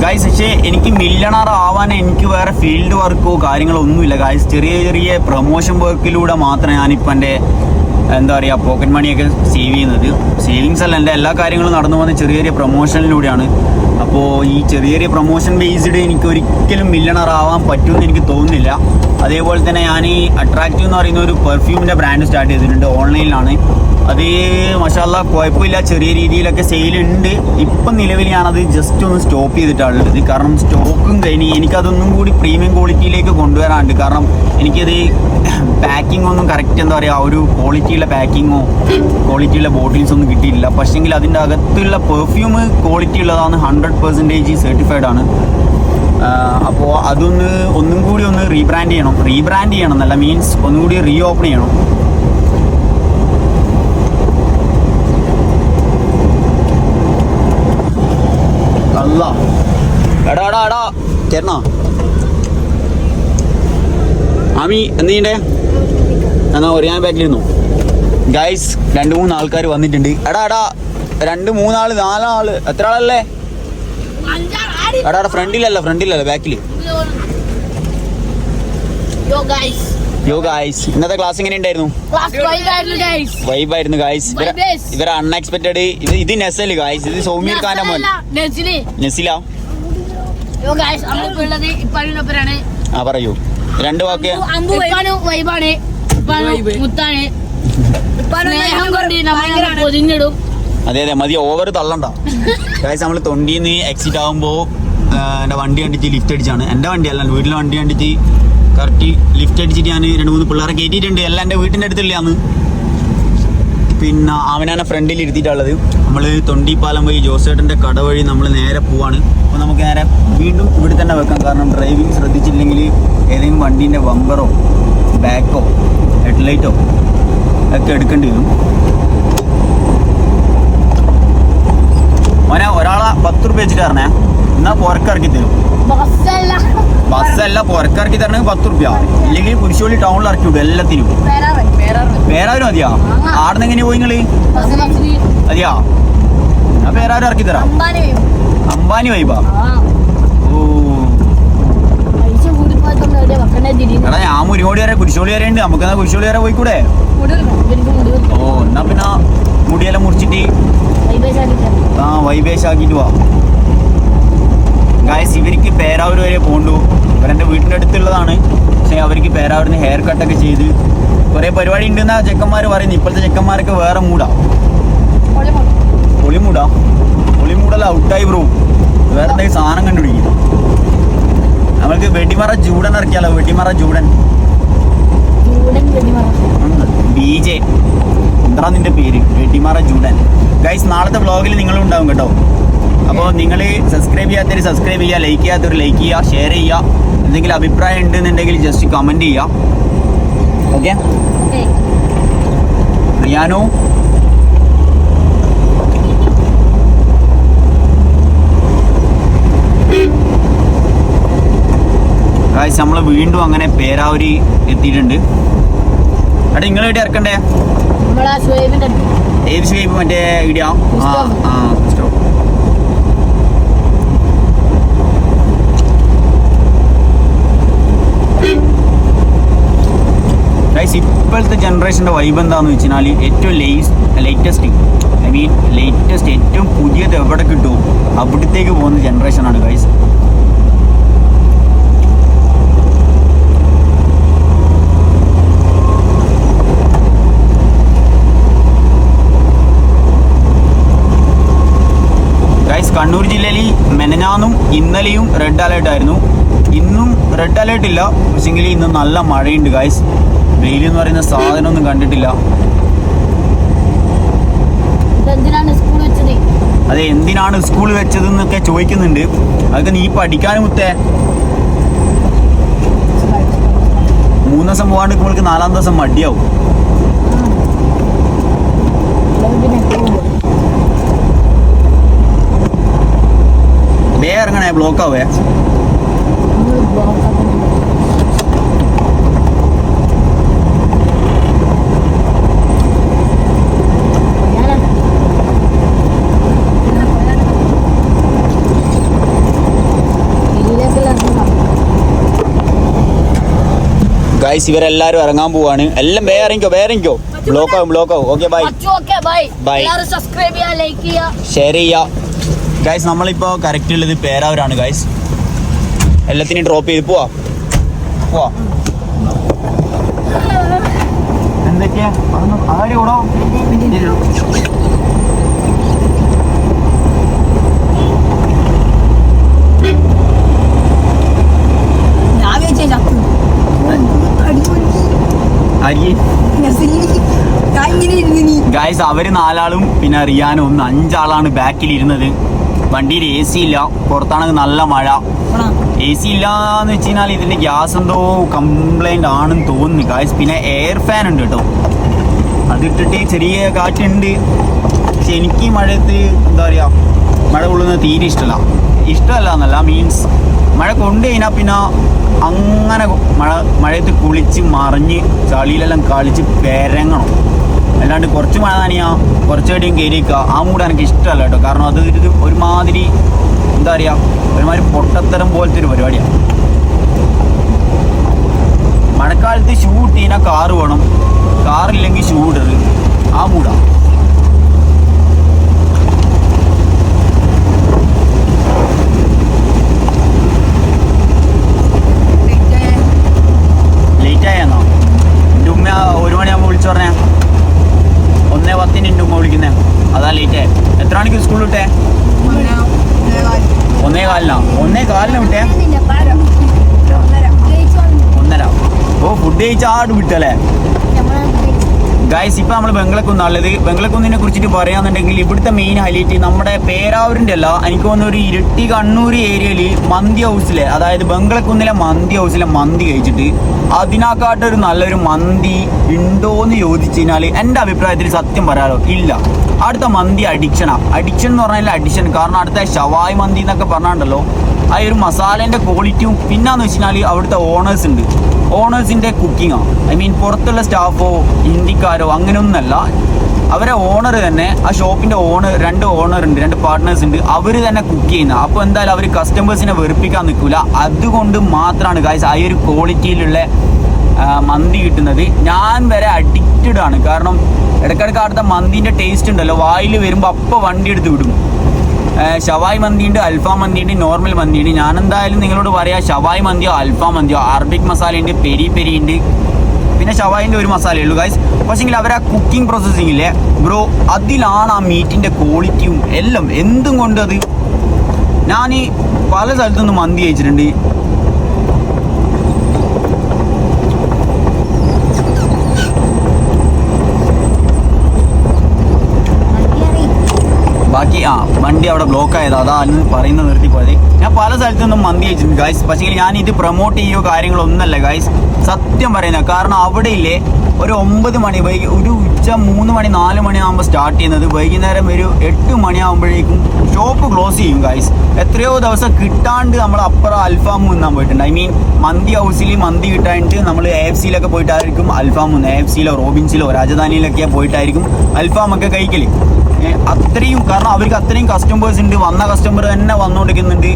ഗായ്സ് പക്ഷേ എനിക്ക് മില്ലണർ ആവാൻ എനിക്ക് വേറെ ഫീൽഡ് വർക്കോ കാര്യങ്ങളോ ഒന്നുമില്ല. ഗായ്സ് ചെറിയ ചെറിയ പ്രൊമോഷൻ വർക്കിലൂടെ മാത്രമേ ഞാനിപ്പോൾ എന്റെ എന്താ പറയുക പോക്കറ്റ് മണിയൊക്കെ സേവ് ചെയ്യുന്നത്. സേവിങ്സ് അല്ല എന്റെ എല്ലാ കാര്യങ്ങളും നടന്നു പോകുന്ന ചെറിയ ചെറിയ പ്രൊമോഷനിലൂടെയാണ് അപ്പോൾ ഈ ചെറിയ ചെറിയ പ്രൊമോഷൻ ബേസ്ഡ് എനിക്ക് ഒരിക്കലും മില്ലണർ ആവാൻ പറ്റുമെന്ന് എനിക്ക് തോന്നുന്നില്ല. അതേപോലെ തന്നെ ഞാൻ ഈ അട്രാക്റ്റീവ് എന്ന് പറയുന്ന ഒരു പെർഫ്യൂമിന്റെ ബ്രാൻഡ് സ്റ്റാർട്ട് ചെയ്തിട്ടുണ്ട്. ഓൺലൈനിലാണ് അത് മഷാല്ല കുഴപ്പമില്ല. ചെറിയ രീതിയിലൊക്കെ സെയിൽ ഉണ്ട്. ഇപ്പം നിലവിൽ ഞാനത് ജസ്റ്റ് ഒന്ന് സ്റ്റോപ്പ് ചെയ്തിട്ടാണ് ഉള്ളത് കാരണം സ്റ്റോക്കും കഴിഞ്ഞ് എനിക്കതൊന്നും കൂടി പ്രീമിയം ക്വാളിറ്റിയിലേക്ക് കൊണ്ടുവരാനുണ്ട്. കാരണം എനിക്കത് പാക്കിംഗ് ഒന്നും കറക്റ്റ് എന്താ പറയുക ഒരു ക്വാളിറ്റിയുള്ള പാക്കിങ്ങോ ക്വാളിറ്റിയുള്ള ബോട്ടിൽസ് ഒന്നും കിട്ടിയില്ല പക്ഷേങ്കിൽ അതിന്റെ അകത്തുള്ള പെർഫ്യൂം ക്വാളിറ്റി ഉള്ളതാണ് ഹൺഡ്രഡ് പെർസെന്റേജ് സർട്ടിഫൈഡ് ആണ്. അപ്പോൾ അതൊന്ന് ഒന്നും കൂടി ഒന്ന് റീബ്രാൻഡ് ചെയ്യണം. റീബ്രാൻഡ് ചെയ്യണം എന്നല്ല മീൻസ് ഒന്നും കൂടി റീ ഓപ്പൺ ചെയ്യണം അല്ല എടാ എടാ എടാ ചേട്ടനാ? ആമി എന്തിന്റെ എന്നാ ഒരു ഞാൻ ബാക്കിലിരുന്നു ഗൈസ് രണ്ട് മൂന്ന് ആൾക്കാർ വന്നിട്ടുണ്ട്. എടാ എടാ രണ്ട് മൂന്നാൾ നാലാൾ. എത്ര ആളല്ലേ? എടാ എടാ ഫ്രണ്ടിലല്ല ഫ്രണ്ടിലല്ല ബാക്കിൽ യോ ഗായ്സ് ഇന്നത്തെ ക്ലാസ് എങ്ങനെ ഉണ്ടായിരുന്നു? വൈബായിരുന്നു ഗായ്സ്. ഇവർ അൺഎക്സ്പെക്ടഡ് ഇത് ഇത് നെസൽ ഗായ്സ് ഇത് സൗമ്യർ ഖാന്റെ മോൻ. നെസിലി നമ്മളിപ്പോ ഉള്ളത് ഇപ്പാനൊപ്പരാണ് ആ പറയൂ. രണ്ട് വാക്ക്. ഇപ്പാന് വൈബാണ് ഇപ്പാന് മുത്താണ്. സ്നേഹം കൊണ്ട് നമ്മളെ പൊതിഞ്ഞിടും. അതെ അതെ മതി ഓവർ തള്ളണ്ട. ഗായ്സ് നമ്മൾ തൊണ്ടിന്ന് എക്സിറ്റ് ആകുമ്പോൾ എന്റെ വണ്ടി കണ്ടിട്ട് ലിഫ്റ്റ് അടിച്ചാണ്. എന്റെ വണ്ടി അല്ല വീട്ടിലെ വണ്ടി കണ്ടിട്ട് കറക്റ്റ് ലിഫ്റ്റ് അടിച്ചിട്ട് ഞാൻ രണ്ട് മൂന്ന് പിള്ളേരെ കയറ്റിയിട്ടുണ്ട് എല്ലാം എന്റെ വീട്ടിന്റെ അടുത്തില്ലാന്ന് പിന്നെ അവനാണ് ഫ്രണ്ടിൽ ഇരുത്തിയിട്ടുള്ളത്. നമ്മൾ തൊണ്ടിപ്പാലം വഴി ജോസേട്ടന്റെ കട വഴി നമ്മൾ നേരെ പോവാണ്. അപ്പോൾ നമുക്ക് നേരെ വീണ്ടും ഇവിടെ തന്നെ വെക്കാം. കാരണം ഡ്രൈവിംഗ് ശ്രദ്ധിച്ചില്ലെങ്കിൽ ഏതെങ്കിലും വണ്ടീന്റെ വമ്പറോ ബാക്കോ ഹെഡ്ലൈറ്റോ ഒക്കെ എടുക്കേണ്ടി വരും. മോനെ ഒരാളെ പത്ത് റുപ്യ വെച്ചിട്ട് പറഞ്ഞേ എന്നാൽ പുറക്കിറക്കി തരും. ബസ്സല്ല. പുറക്കിറക്കി തരണമെങ്കിൽ പത്ത് റുപ്യ. ഇല്ലെങ്കിൽ കുരിശോളി ടൗണിൽ ഇറക്കി വിടും എല്ലാത്തിനും. പേരാറ് പേരാറ് വേറെ ആരും മതിയാ ആടുന്നെങ്ങനെ പോയി നിങ്ങൾ? ബസ്സിന് മതിയാ? ഞാൻ വേറെ ഇറക്കി തരാം. അംബാനി വൈബാ. ആ. ഓ. എടാ ഞാൻ മുരിങ്ങോടി വരെ കുരിശോളി വരെ ഉണ്ട് നമുക്ക് എന്നാ കുരിശോളി വരെ പോയിക്കൂടെ? ഓ എന്നാ പിന്നെ മുടിയെല്ലാം മുറിച്ചിട്ട് ആ വൈബേഷ് ആക്കിട്ട് പോവാ ഗായസ് ഇവർക്ക് പേരാവൂർ വരെ പോണ്ടു. ഇവരെന്റെ വീടിന്റെ അടുത്തുള്ളതാണ്. പക്ഷേ അവർക്ക് പേരാവൂരിന് ഹെയർ കട്ടൊക്കെ ചെയ്ത് കുറേ പരിപാടി ഉണ്ടെന്നാ ചെക്കന്മാർ പറയുന്നു ഇപ്പോഴത്തെ ചെക്കന്മാരൊക്കെ വേറെ മൂടാ. പൊളിമൂടാ പൊളിമൂടല്ല ഔട്ടായി ബ്രോ വേറെ എന്തെങ്കിലും സാധനം കണ്ടുപിടിക്കും നമ്മൾക്ക് വെടിമറ ജൂഡൻ ഇറക്കിയാലോ? വെടിമറ ജൂഡൻ. B J. എന്താ നിന്റെ പേര്? വെട്ടിമാറ ജൂഡൻ. ഗൈസ് നാളത്തെ വ്ളോഗിൽ നിങ്ങളും ഉണ്ടാവും കേട്ടോ. അപ്പോൾ നിങ്ങൾ സബ്സ്ക്രൈബ് ചെയ്യാത്തവർ സബ്സ്ക്രൈബ് ചെയ്യുക ലൈക്ക് ചെയ്യാത്തവർ ലൈക്ക് ചെയ്യുക ഷെയർ ചെയ്യുക. എന്തെങ്കിലും അഭിപ്രായം ഉണ്ടെന്നുണ്ടെങ്കിൽ ജസ്റ്റ് കമന്റ് ചെയ്യുക. ഓക്കെ റിയാനോ? ഗായ്സ് നമ്മൾ വീണ്ടും അങ്ങനെ പേരാവൂരി എത്തിയിട്ടുണ്ട്. അവിടെ നിങ്ങൾ എവിടെ ഇറക്കണ്ടേ? ഏത് ഷേപ്പ് മറ്റേ ഇടിയാ? ആ ആ സ്റ്റോവ് ഗൈസ് ഇപ്പോഴത്തെ ജനറേഷന്റെ വൈബ് എന്താന്ന് വെച്ചാൽ ഏറ്റവും ലേസ് ലേറ്റസ്റ്റ് ഐ മീൻ ലേറ്റസ്റ്റ് ഏറ്റവും പുതിയത് എവിടെ കിട്ടുമോ അവിടത്തേക്ക് പോകുന്ന ജനറേഷനാണ് ഗൈസ് കണ്ണൂർ ജില്ലയിൽ മെനഞ്ഞാന്നും ഇന്നലെയും റെഡ് അലേർട്ട് ആയിരുന്നു. ഇന്നും റെഡ് അലേർട്ട് ഇല്ല. പക്ഷെങ്കിൽ ഇന്ന് നല്ല മഴയുണ്ട് ഗായ്സ് വെയിൽ എന്ന് പറയുന്ന സാധനമൊന്നും കണ്ടിട്ടില്ല. അതെ എന്തിനാണ് സ്കൂൾ വെച്ചത് എന്നൊക്കെ ചോദിക്കുന്നുണ്ട്. അതൊക്കെ നീ പഠിക്കാനും മുത്തേ. മൂന്ന് ദിവസം പോകാണ്ട് നമ്മൾക്ക് നാലാം ദിവസം മടിയാവും പിന്നെ വേ ഇറങ്ങണേ ബ്ലോക്ക് ആവേ നമ്മൾ ബ്ലോക്ക് ആക്കുന്നു ഗൈസ് ഇവരെല്ലാരും ഇറങ്ങാൻ പോവാണ്. എല്ലാം വേ ഇറങ്ങിക്കോ വേ ഇറങ്ങിക്കോ. ബ്ലോക്ക് ആവും ബ്ലോക്ക് ആവും okay bye okay bye Bye. എല്ലാവരും സബ്സ്ക്രൈബ് ചെയ്യുക ലൈക്ക് ചെയ്യുക. ഷെയർ ചെയ്യുക. ഗൈസ് നമ്മളിപ്പോ കറക്റ്റ് ഉള്ളത് പേരാവൂരാണ് ഗൈസ് എല്ലാത്തിനും ഡ്രോപ്പ് ചെയ്ത് പോവാ. പോവാ. എന്തൊക്കെയാ? ആര് കൂടോ ഗൈസ് അവർ നാലാളും പിന്നെ റിയാനും ഒന്ന് അഞ്ചാളാണ് ബാക്കിൽ ഇരുന്നത്. വണ്ടിയിൽ എ സി ഇല്ല. പുറത്താണെങ്കിൽ നല്ല മഴ. എ സി ഇല്ലാന്ന് വെച്ച് കഴിഞ്ഞാൽ ഇതിന്റെ ഗ്യാസ് എന്തോ കംപ്ലൈന്റ് ആണെന്ന് തോന്നുന്നു ഗായ്സ് പിന്നെ എയർ ഫാൻ ഉണ്ട് കേട്ടോ അതിട്ടിട്ട് ചെറിയ കാറ്റുണ്ട്. പക്ഷെ എനിക്ക് മഴയത്ത് എന്താ പറയാ മഴ കൊള്ളുന്നത് തീരെ ഇഷ്ടമല്ല ഇഷ്ടമല്ല എന്നല്ല മീൻസ് മഴ കൊണ്ടു കഴിഞ്ഞാൽ പിന്നെ അങ്ങനെ മഴ മഴയത്ത് കുളിച്ച് മറിഞ്ഞ് ചളിയിലെല്ലാം കളിച്ച് പെരങ്ങണം. അല്ലാണ്ട് കുറച്ച് മഴ നനയാ കുറച്ച് കുറച്ചടിയും കയറിക്കുക ആ മൂഡ് എനിക്ക് ഇഷ്ടമല്ല കേട്ടോ. കാരണം അത് ഒരു ഒരുമാതിരി എന്താ പറയുക ഒരുമാതിരി പൊട്ടത്തരം പോലത്തെ ഒരു പരിപാടിയാണ് മഴക്കാലത്ത് ഷൂ ചെയ്യുന്ന കാറ് വേണം. കാറില്ലെങ്കിൽ ഷൂ ആ മൂടാ ലേറ്റ് ആയെന്നോ എന്റെ ഉമ്മ ഒരു മണിയാകുമ്പോൾ വിളിച്ചു പറഞ്ഞേ ഒന്നേ പത്തിന് എന്റെ ഉമ്മ വിളിക്കുന്നേ അതാ ലേറ്റ് ആയി എത്ര മണിക്ക് സ്കൂളിൽ വിട്ടേ? ഒന്നേ കാലിനാ. ഒന്നേ കാലിന് വിട്ടേ? ഒന്നര. ഓ ഫുഡ് കഴിച്ചാട് വിട്ടല്ലേ? ഗൈസ് ഇപ്പൊ നമ്മൾ ബംഗ്ലക്കുന്നുള്ളത് ബംഗ്ലക്കുന്നിനെ കുറിച്ചിട്ട് പറയാന്നുണ്ടെങ്കിൽ ഇവിടുത്തെ മെയിൻ ഹൈലൈറ്റ് നമ്മുടെ പേരാവൂരിന്റെ അല്ല എനിക്ക് തോന്നുന്ന ഒരു ഇരട്ടി കണ്ണൂർ ഏരിയയിൽ മന്തി ഹൗസിലെ അതായത് ബംഗ്ലക്കുന്നിലെ മന്തി ഹൗസിലെ മന്തി കഴിച്ചിട്ട് അതിനെക്കാട്ടൊരു നല്ലൊരു മന്തി ഉണ്ടോന്ന് ചോദിച്ചു കഴിഞ്ഞാൽ എന്റെ അഭിപ്രായത്തിൽ സത്യം പറയാലോ ഇല്ല. അടുത്ത മന്തി അഡിക്ഷനാണ് അഡിക്ഷൻ എന്ന് പറഞ്ഞാൽ അഡിക്ഷൻ കാരണം അടുത്ത ഷവായ് മന്തി എന്നൊക്കെ പറഞ്ഞാണ്ടല്ലോ. ആ ഒരു മസാലേന്റെ ക്വാളിറ്റിയും പിന്നാന്ന് വെച്ചാൽ അവിടുത്തെ ഓണേഴ്സ് ഉണ്ട്. ഓണേഴ്സിന്റെ കുക്കിങ്ങോ ഐ മീൻ പുറത്തുള്ള സ്റ്റാഫോ ഹിന്ദിക്കാരോ അങ്ങനെയൊന്നല്ല അവരെ ഓണർ തന്നെ ആ ഷോപ്പിന്റെ ഓണർ രണ്ട് ഓണർ ഉണ്ട് രണ്ട് പാർട്ട്നേഴ്സ് ഉണ്ട് അവർ തന്നെ കുക്ക് ചെയ്യുന്ന അപ്പോൾ എന്തായാലും അവർ കസ്റ്റമേഴ്സിനെ വെറുപ്പിക്കാൻ നിൽക്കില്ല അതുകൊണ്ട് മാത്രമാണ് ഗായ്സ് ആ ഒരു ക്വാളിറ്റിയിലുള്ള മന്തി കിട്ടുന്നത്. ഞാൻ വരെ അഡിക്റ്റഡ് ആണ്. കാരണം ഇടയ്ക്കിടയ്ക്ക് അവിടുത്തെ മന്തിന്റെ ടേസ്റ്റ് ഉണ്ടല്ലോ വായിൽ വരുമ്പോൾ അപ്പോൾ വണ്ടി എടുത്ത് വിടും. ഷവായ് മന്തിയുണ്ട് അൽഫാം മന്തിയുണ്ട് നോർമൽ മന്തിയുണ്ട്. ഞാൻ എന്തായാലും നിങ്ങളോട് പറയാം ഷവായ് മന്തിയോ അൽഫാം മന്തിയോ അറബിക് മസാല ഉണ്ട് പെരി പെരി ഉണ്ട് പിന്നെ ഷവായിന്റെ ഒരു മസാലയേ ഉള്ളൂ ഗൈസ് പക്ഷേങ്കിൽ അവർ ആ കുക്കിംഗ് പ്രോസസ്സിങ്ങില്ലേ ബ്രോ അതിലാണ് ആ മീറ്റിന്റെ ക്വാളിറ്റിയും എല്ലാം. എന്തും കൊണ്ട് അത് ഞാൻ ഈ പല സ്ഥലത്തുനിന്ന് മന്തി കഴിച്ചിട്ടുണ്ട്. ബാക്കി ആ വണ്ടി അവിടെ ബ്ലോക്ക് ആയത്. അതാ അന്ന് പറയുന്നത് നിർത്തി പോയത്. ഞാൻ പല സ്ഥലത്തു നിന്നും മന്തി കഴിച്ചിട്ടുണ്ട് ഗായ്സ് പക്ഷേ ഞാൻ ഇത് പ്രൊമോട്ട് ചെയ്യോ കാര്യങ്ങളൊന്നല്ല ഗായ്സ് സത്യം പറയുന്നത് കാരണം അവിടെ ഇല്ലേ ഒരു ഒമ്പത് മണി വൈകി ഒരു ഉച്ച മൂന്ന് മണി നാല് മണിയാകുമ്പോൾ സ്റ്റാർട്ട് ചെയ്യുന്നത്. വൈകുന്നേരം ഒരു എട്ട് മണിയാകുമ്പോഴേക്കും ഷോപ്പ് ക്ലോസ് ചെയ്യും ഗായ്സ് എത്രയോ ദിവസം കിട്ടാണ്ട് നമ്മൾ അപ്പുറം അൽഫാം തിന്നാൻ പോയിട്ടുണ്ട്. ഐ മീൻ മന്തി ഹൗസിൽ മന്തി കിട്ടാണ്ട് നമ്മൾ എ എഫ് സിയിലൊക്കെ പോയിട്ടായിരിക്കും അൽഫാം എ എഫ് സിയിലോ റോബിൻസിലോ രാജധാനിയിലൊക്കെ പോയിട്ടായിരിക്കും അൽഫാം ഒക്കെ കഴിക്കൽ. അത്രയും കാരണം അവർക്ക് അത്രയും കസ്റ്റമേഴ്സ് ഉണ്ട്. വന്ന കസ്റ്റമർ തന്നെ വന്നുകൊണ്ടിരിക്കുന്നുണ്ട്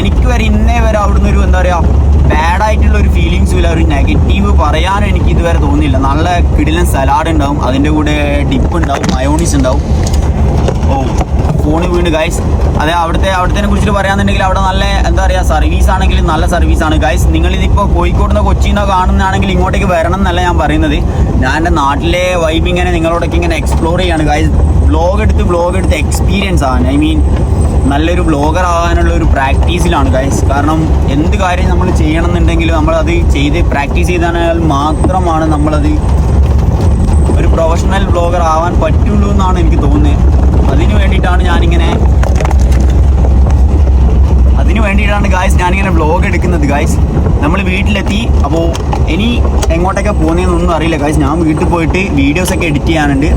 എനിക്ക് വരെ ഇന്നേ വരെ അവിടുന്ന് ഒരു എന്താ പറയുക ബാഡ് ആയിട്ടുള്ള ഒരു ഫീലിങ്സും ഇല്ല ഒരു നെഗറ്റീവ് പറയാനും എനിക്ക് ഇതുവരെ തോന്നിയില്ല. നല്ല കിടിലൻ സലാഡ് ഉണ്ടാവും അതിന്റെ കൂടെ ഡിപ്പ് ഉണ്ടാവും മയോണീസ് ഉണ്ടാവും. ഓ ഫോണ് വീണ് ഗൈസ് അതെ അവിടുത്തെ അവിടുത്തെ കുറിച്ച് പറയാന്നുണ്ടെങ്കിൽ അവിടെ നല്ല എന്താ പറയുക സർവീസ് ആണെങ്കിലും നല്ല സർവീസ് ആണ്. ഗൈസ് നിങ്ങൾ ഇതിപ്പോൾ കോഴിക്കോട് നിന്ന് കൊച്ചിയിൽ നിന്നോ കാണുന്നതാണെങ്കിൽ ഇങ്ങോട്ടേക്ക് വരണം എന്നല്ല ഞാൻ പറയുന്നത്. ഞാൻ എന്റെ നാട്ടിലെ വൈബ് ഇങ്ങനെ നിങ്ങളോടൊക്കെ ഇങ്ങനെ എക്സ്പ്ലോർ ചെയ്യാണ് ഗൈസ് വ്ലോഗ് എടുത്ത് വ്ലോഗ് എടുത്ത് എക്സ്പീരിയൻസ് ആണ് ഐ മീൻ നല്ലൊരു ബ്ലോഗർ ആകാനുള്ള ഒരു പ്രാക്ടീസിലാണ് ഗൈസ് കാരണം എന്ത് കാര്യം നമ്മൾ ചെയ്യണം എന്നുണ്ടെങ്കിൽ നമ്മളത് ചെയ്ത് പ്രാക്ടീസ് ചെയ്താൽ മാത്രമാണ് നമ്മളത് ഒരു പ്രൊഫഷണൽ ബ്ലോഗർ ആവാൻ പറ്റുള്ളൂ എന്നാണ് എനിക്ക് തോന്നുന്നത്. അതിന് വേണ്ടിയിട്ടാണ് ഞാനിങ്ങനെ അതിന് വേണ്ടിയിട്ടാണ് ഗായ്സ് ഞാനിങ്ങനെ വ്ലോഗ് എടുക്കുന്നത് ഗായ്സ് നമ്മൾ വീട്ടിലെത്തി അപ്പോൾ ഇനി എങ്ങോട്ടൊക്കെ പോകുന്നതെന്നൊന്നും അറിയില്ല ഗായ്സ് ഞാൻ വീട്ടിൽ പോയിട്ട് വീഡിയോസ് ഒക്കെ എഡിറ്റ് ചെയ്യാനുണ്ട്.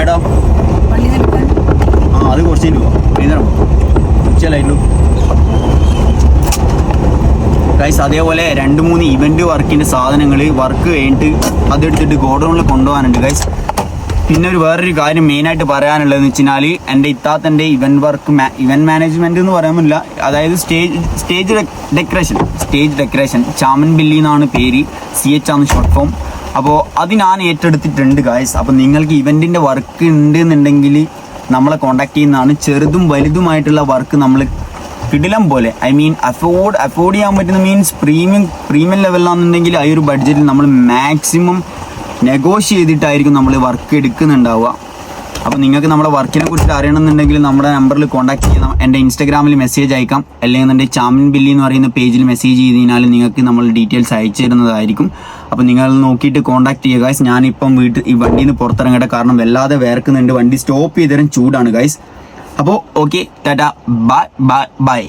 ഏടോ? ആ അത് കുറച്ച് പോവാം. ഉച്ചലായിട്ടുള്ളൂ ഗൈസ് അതേപോലെ രണ്ട് മൂന്ന് ഇവന്റ് വർക്കിന്റെ സാധനങ്ങൾ വർക്ക് കഴിഞ്ഞിട്ട് അതെടുത്തിട്ട് ഗോഡൗണിൽ കൊണ്ടുപോകാനുണ്ട് ഗൈസ് പിന്നെ ഒരു വേറൊരു കാര്യം മെയിനായിട്ട് പറയാനുള്ളതെന്ന് വെച്ചാൽ എന്റെ ഇത്താത്തന്റെ ഇവന്റ് വർക്ക് ഇവന്റ് മാനേജ്മെന്റ് എന്ന് പറയാൻ അതായത് stage stage decoration stage decoration Chaman ബില്ലി എന്നാണ് പേര്. സി എച്ച് ആണ് ഷോർട്ട് ഫോം അപ്പോൾ അത് ഞാൻ ഏറ്റെടുത്തിട്ടുണ്ട് ഗായ്സ് അപ്പോൾ നിങ്ങൾക്ക് ഇവന്റിന്റെ വർക്ക് ഉണ്ട് എന്നുണ്ടെങ്കിൽ നമ്മളെ കോണ്ടാക്ട് ചെയ്യുന്നതാണ്. ചെറുതും വലുതുമായിട്ടുള്ള വർക്ക് നമ്മൾ കിടിലം പോലെ. ഐ മീൻ അഫോർഡ് അഫോർഡ് ചെയ്യാൻ പറ്റുന്ന മീൻസ് പ്രീമിയം പ്രീമിയം ലെവലിലാണെന്നുണ്ടെങ്കിൽ ആ ഒരു ബഡ്ജറ്റിൽ നമ്മൾ മാക്സിമം നെഗോഷ്യ ചെയ്തിട്ടായിരിക്കും നമ്മൾ വർക്ക് എടുക്കുന്നുണ്ടാവുക. അപ്പോൾ നിങ്ങൾക്ക് നമ്മുടെ വർക്കിനെ കുറിച്ച് അറിയണമെന്നുണ്ടെങ്കിൽ നമ്മുടെ നമ്പറിൽ കോൺടാക്ട് ചെയ്യണം. എന്റെ ഇൻസ്റ്റാഗ്രാമിൽ മെസ്സേജ് അയക്കാം. അല്ലെങ്കിൽ എന്റെ ചാമിൻ ബില്ലി എന്ന് പറയുന്ന പേജിൽ മെസ്സേജ് ചെയ്ത് കഴിഞ്ഞാൽ നിങ്ങൾക്ക് നമ്മൾ ഡീറ്റെയിൽസ് അയച്ചു തരുന്നതായിരിക്കും. അപ്പോൾ നിങ്ങൾ നോക്കിയിട്ട് കോൺടാക്ട് ചെയ്യുക. ഗൈസ് ഞാനിപ്പം വീട്ടിൽ ഈ വണ്ടിയിൽ നിന്ന് പുറത്തിറങ്ങട്ടെ കാരണം വല്ലാതെ വേർക്കുന്നുണ്ട്. വണ്ടി സ്റ്റോപ്പ് ചെയ്തരും ചൂടാണ് ഗൈസ് അപ്പോൾ okay tata. Bye bye bye